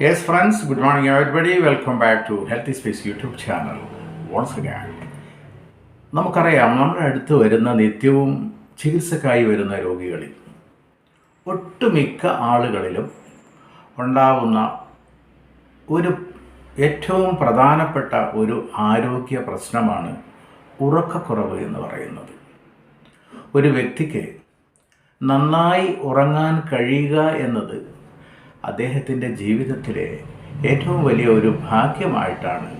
Yes, friends good morning everybody welcome back to Healthy space YouTube channel once again, നമുക്കറിയാം നമ്മുടെ അടുത്ത് വരുന്ന നിത്യവും ചികിത്സക്കായി വരുന്ന രോഗികളിൽ ഒട്ടുമിക്ക ആളുകളിലും ഉണ്ടാവുന്ന ഒരു ഏറ്റവും പ്രധാനപ്പെട്ട ഒരു ആരോഗ്യ പ്രശ്നമാണ് ഉറക്കക്കുറവ് എന്ന് പറയുന്നത്. ഒരു വ്യക്തിക്ക് നന്നായി ഉറങ്ങാൻ കഴിയുക എന്നത് അദ്ദേഹത്തിന്റെ ജീവിതത്തിലെ ഏറ്റവും വലിയ ഒരു ഭാഗ്യമായിട്ടാണ്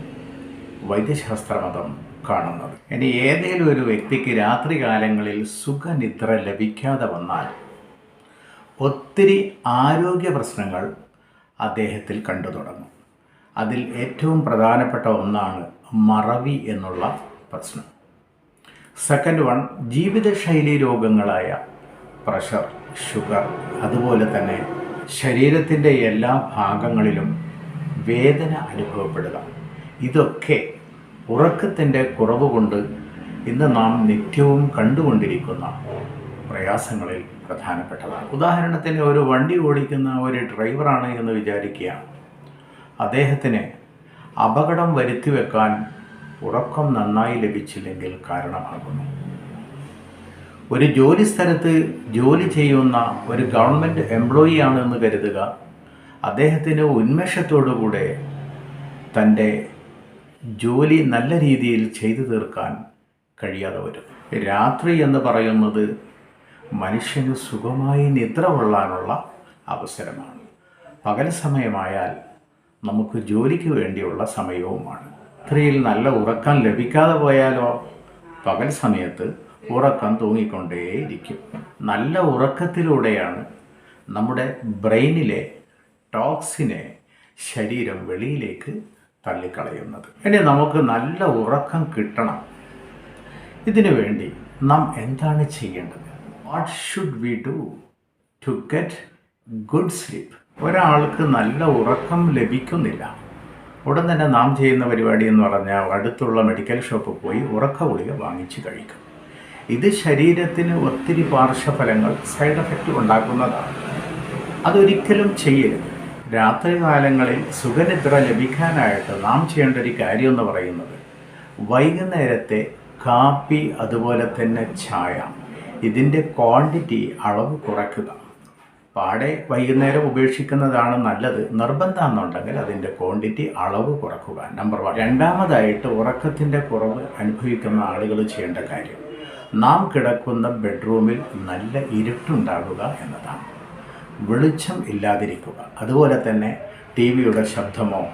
വൈദ്യശാസ്ത്രമതം കാണുന്നത്. ഇനി ഏതെങ്കിലും ഒരു വ്യക്തിക്ക് രാത്രികാലങ്ങളിൽ സുഖനിദ്ര ലഭിക്കാതെ വന്നാൽ ഒത്തിരി ആരോഗ്യ പ്രശ്നങ്ങൾ അദ്ദേഹത്തിൽ കണ്ടു തുടങ്ങും. അതിൽ ഏറ്റവും പ്രധാനപ്പെട്ട ഒന്നാണ് മറവി എന്നുള്ള പ്രശ്നം. സെക്കൻഡ് വൺ ജീവിതശൈലി രോഗങ്ങളായ പ്രഷർ ഷുഗർ അതുപോലെ തന്നെ ശരീരത്തിന്റെ എല്ലാ ഭാഗങ്ങളിലും വേദന അനുഭവപ്പെടുക. ഇതൊക്കെ ഉറക്കത്തിന്റെ കുറവ് കൊണ്ട് ഇന്ന് നാം നിത്യവും കണ്ടുകൊണ്ടിരിക്കുന്ന പ്രയാസങ്ങളിൽ പ്രധാനപ്പെട്ടതാണ്. ഉദാഹരണത്തിന് ഒരു വണ്ടി ഓടിക്കുന്ന ഒരു ഡ്രൈവറാണ് എന്ന് വിചാരിക്കുക അദ്ദേഹത്തിന് അപകടം വരുത്തി വെക്കാൻ ഉറക്കം നന്നായി ലഭിച്ചില്ലെങ്കിൽ കാരണമാകുന്നു. ഒരു ജോലി സ്ഥലത്ത് ജോലി ചെയ്യുന്ന ഒരു ഗവൺമെന്റ് എംപ്ലോയി ആണെന്ന് കരുതുക. അദ്ദേഹത്തിന് ഉന്മേഷത്തോടുകൂടെ തന്റെ ജോലി നല്ല രീതിയിൽ ചെയ്തു തീർക്കാൻ കഴിയാതെ വരും. രാത്രി എന്ന് പറയുന്നത് മനുഷ്യന് സുഖമായി നിദ്ര കൊള്ളാനുള്ള അവസരമാണ്. പകൽ സമയമായാൽ നമുക്ക് ജോലിക്ക് വേണ്ടിയുള്ള സമയവുമാണ്. രാത്രിയിൽ നല്ല ഉറക്കം ലഭിക്കാതെ പോയാലോ? പകൽ സമയത്ത് ഉറക്കം തൂങ്ങിക്കൊണ്ടേയിരിക്കും. നല്ല ഉറക്കത്തിലൂടെയാണ് നമ്മുടെ ബ്രെയിനിലെ ടോക്സിനെ ശരീരം വെളിയിലേക്ക് തള്ളിക്കളയുന്നത്. ഇനി നമുക്ക് നല്ല ഉറക്കം കിട്ടണം. ഇതിനു വേണ്ടി നാം എന്താണ് ചെയ്യേണ്ടത്? What should we do to get good sleep ഒരാൾക്ക് നല്ല ഉറക്കം ലഭിക്കുന്നില്ല. ഉടൻ തന്നെ നാം ചെയ്യുന്ന പരിപാടി എന്ന് പറഞ്ഞാൽ അടുത്തുള്ള മെഡിക്കൽ ഷോപ്പിൽ പോയി ഉറക്ക ഗുളിക വാങ്ങിച്ച് കഴിക്കും. ഇത് ശരീരത്തിന് ഒത്തിരി പാർശ്വഫലങ്ങൾ സൈഡ് എഫക്റ്റ് ഉണ്ടാക്കുന്നതാണ്. അതൊരിക്കലും ചെയ്യരുത്. രാത്രികാലങ്ങളിൽ സുഖനിദ്ര ലഭിക്കാനായിട്ട് നാം ചെയ്യേണ്ട ഒരു കാര്യം എന്ന് പറയുന്നത് വൈകുന്നേരത്തെ കാപ്പി അതുപോലെ തന്നെ ചായ. ഇതിന്റെ ക്വാണ്ടിറ്റി അളവ് കുറയ്ക്കുക പാടെ വൈകുന്നേരം ഉപേക്ഷിക്കുന്നതാണ് നല്ലത്. നിർബന്ധമെന്നുണ്ടെങ്കിൽ അതിന്റെ ക്വാണ്ടിറ്റി അളവ് കുറക്കുക. നമ്പർ വൺ രണ്ടാമതായിട്ട് ഉറക്കത്തിന്റെ കുറവ് അനുഭവിക്കുന്ന ആളുകൾ ചെയ്യേണ്ട കാര്യം. നാം കിടക്കുന്ന ബെഡ്റൂമിൽ നല്ല ഇരുട്ടുണ്ടാകുക എന്നതാണ്. വെളിച്ചം ഇല്ലാതിരിക്കുക. അതുപോലെ തന്നെ ടി വിയുടെ ശബ്ദമോ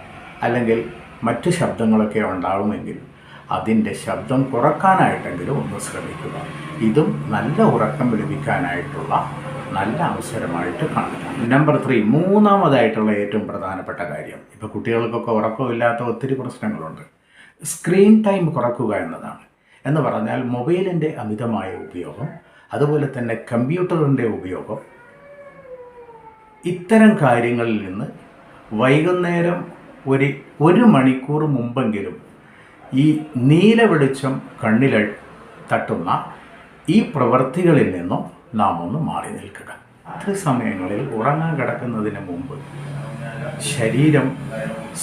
അല്ലെങ്കിൽ മറ്റു ശബ്ദങ്ങളൊക്കെ ഉണ്ടാവുമെങ്കിൽ അതിന്റെ ശബ്ദം കുറക്കാനായിട്ടെങ്കിലും ഒന്ന് ശ്രമിക്കുക. ഇതും നല്ല ഉറക്കം ലഭിക്കാനായിട്ടുള്ള നല്ല അവസരമായിട്ട് കാണുക. നമ്പർ ത്രീ മൂന്നാമതായിട്ടുള്ള ഏറ്റവും പ്രധാനപ്പെട്ട കാര്യം. ഇപ്പോൾ കുട്ടികൾക്കൊക്കെ ഉറക്കമില്ലാത്ത ഒത്തിരി പ്രശ്നങ്ങളുണ്ട്. സ്ക്രീൻ ടൈം കുറക്കുക എന്നതാണ്. എന്ന് പറഞ്ഞാൽ മൊബൈലിന്റെ അമിതമായ ഉപയോഗം അതുപോലെ തന്നെ കമ്പ്യൂട്ടറിന്റെ ഉപയോഗം ഇത്തരം കാര്യങ്ങളിൽ നിന്ന് വൈകുന്നേരം ഒരു ഒരു മണിക്കൂർ മുമ്പെങ്കിലും ഈ നീല വെളിച്ചം കണ്ണിൽ തട്ടുന്ന ഈ പ്രവൃത്തികളിൽ നിന്നും നാം ഒന്ന് മാറി നിൽക്കുക. രാത്രി സമയങ്ങളിൽ ഉറങ്ങാൻ കിടക്കുന്നതിന് മുമ്പ് ശരീരം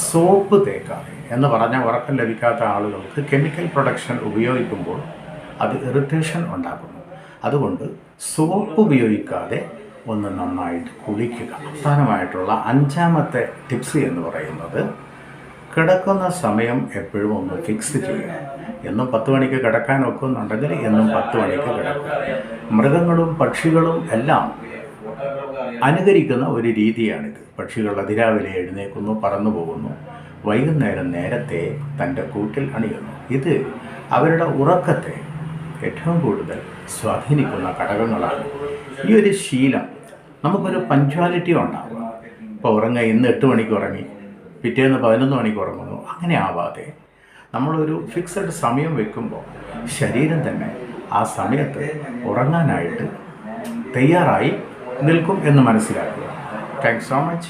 സോപ്പ് തേക്കാതെ എന്ന് പറഞ്ഞാൽ ഉറക്കം ലഭിക്കാത്ത ആളുകൾക്ക് കെമിക്കൽ പ്രൊഡക്ഷൻ ഉപയോഗിക്കുമ്പോൾ അത് ഇറിറ്റേഷൻ ഉണ്ടാക്കുന്നു. അതുകൊണ്ട് സോപ്പ് ഉപയോഗിക്കാതെ ഒന്ന് നന്നായിട്ട് കുളിക്കുക. അവസാനമായിട്ടുള്ള അഞ്ചാമത്തെ ടിപ്സ് എന്ന് പറയുന്നത് കിടക്കുന്ന സമയം എപ്പോഴും ഒന്ന് ഫിക്സ് ചെയ്യുക. എന്നും പത്ത് മണിക്ക് കിടക്കാൻ ഒക്കുന്നുണ്ടെങ്കിൽ എന്നും പത്ത് മണിക്ക് കിടക്കുക. മൃഗങ്ങളും പക്ഷികളും എല്ലാം അനുകരിക്കുന്ന ഒരു രീതിയാണിത്. പക്ഷികൾ അതിരാവിലെ എഴുന്നേക്കുന്നു പറന്നു പോകുന്നു. വൈകുന്നേരം നേരത്തെ തന്റെ കൂട്ടിൽ അണിയുന്നു. ഇത് അവരുടെ ഉറക്കത്തെ ഏറ്റവും കൂടുതൽ സ്വാധീനിക്കുന്ന ഘടകങ്ങളാണ്. ഈ ഒരു ശീലം നമുക്കൊരു പഞ്ച്വാലിറ്റി ഉണ്ടാവുക ഇപ്പോൾ ഉറങ്ങുക ഇന്ന് എട്ട് മണിക്ക് ഉറങ്ങി പിറ്റേന്ന് പതിനൊന്ന് മണിക്ക് ഉറങ്ങുന്നു അങ്ങനെ ആവാതെ നമ്മളൊരു ഫിക്സഡ് സമയം വെക്കുമ്പോൾ ശരീരം തന്നെ ആ സമയത്ത് ഉറങ്ങാനായിട്ട് തയ്യാറായി നിൽക്കും എന്ന് മനസ്സിലാക്കുക. Thanks so much